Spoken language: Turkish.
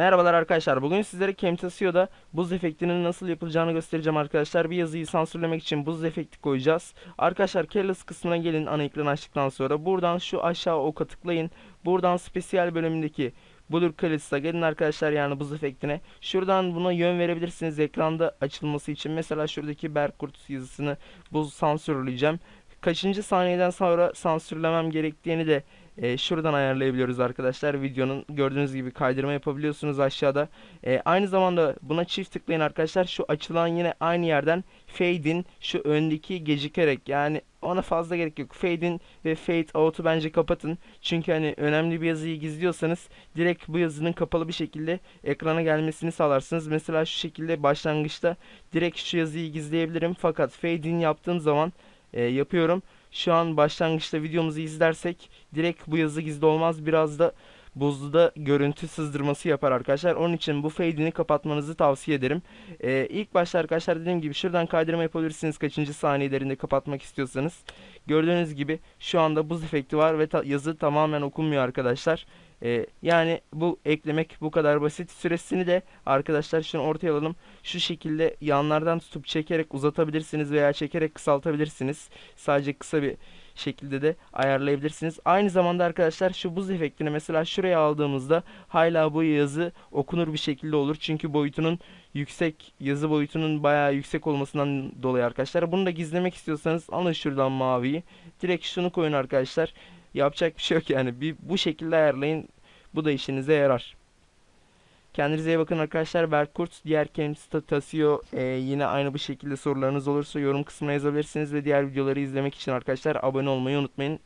Merhabalar arkadaşlar. Bugün sizlere Camtasio'da buz efektinin nasıl yapılacağını göstereceğim arkadaşlar. Bir yazıyı sansürlemek için buz efekti koyacağız. Arkadaşlar Careless kısmına gelin ana ekranı açtıktan sonra. Buradan şu aşağı oka tıklayın. Buradan spesiyel bölümündeki Blur Careless'a gelin arkadaşlar yani buz efektine. Şuradan buna yön verebilirsiniz ekranda açılması için. Mesela şuradaki Berkurt yazısını buz sansürleyeceğim. Kaçıncı saniyeden sonra sansürlemem gerektiğini de e, şuradan ayarlayabiliyoruz arkadaşlar. Videonun gördüğünüz gibi kaydırma yapabiliyorsunuz aşağıda. E, aynı zamanda buna çift tıklayın arkadaşlar. Şu açılan yine aynı yerden fade şu öndeki gecikerek yani ona fazla gerek yok. Fade ve fade out'u bence kapatın. Çünkü hani önemli bir yazıyı gizliyorsanız direkt bu yazının kapalı bir şekilde ekrana gelmesini sağlarsınız. Mesela şu şekilde başlangıçta direkt şu yazıyı gizleyebilirim. Fakat fade in yaptığım zaman e, yapıyorum. Şu an başlangıçta videomuzu izlersek direkt bu yazı gizli olmaz. Biraz da buzluda görüntü sızdırması yapar arkadaşlar. Onun için bu fade'ini kapatmanızı tavsiye ederim. Ee, ilk başta arkadaşlar dediğim gibi şuradan kaydırma yapabilirsiniz kaçıncı saniyelerinde kapatmak istiyorsanız. Gördüğünüz gibi şu anda buz efekti var ve ta- yazı tamamen okunmuyor arkadaşlar. Ee, yani bu eklemek bu kadar basit. Süresini de arkadaşlar şunu ortaya alalım. Şu şekilde yanlardan tutup çekerek uzatabilirsiniz veya çekerek kısaltabilirsiniz. Sadece kısa bir şekilde de ayarlayabilirsiniz. Aynı zamanda arkadaşlar şu buz efektini mesela şuraya aldığımızda hala bu yazı okunur bir şekilde olur. Çünkü boyutunun yüksek yazı boyutunun bayağı yüksek olmasından dolayı arkadaşlar. Bunu da gizlemek istiyorsanız alın şuradan maviyi. Direkt şunu koyun arkadaşlar. Yapacak bir şey yok yani. Bir, bu şekilde ayarlayın. Bu da işinize yarar. Kendinize iyi bakın arkadaşlar. Berkurt, diğer Camsta Tasio e, yine aynı bu şekilde sorularınız olursa yorum kısmına yazabilirsiniz ve diğer videoları izlemek için arkadaşlar abone olmayı unutmayın.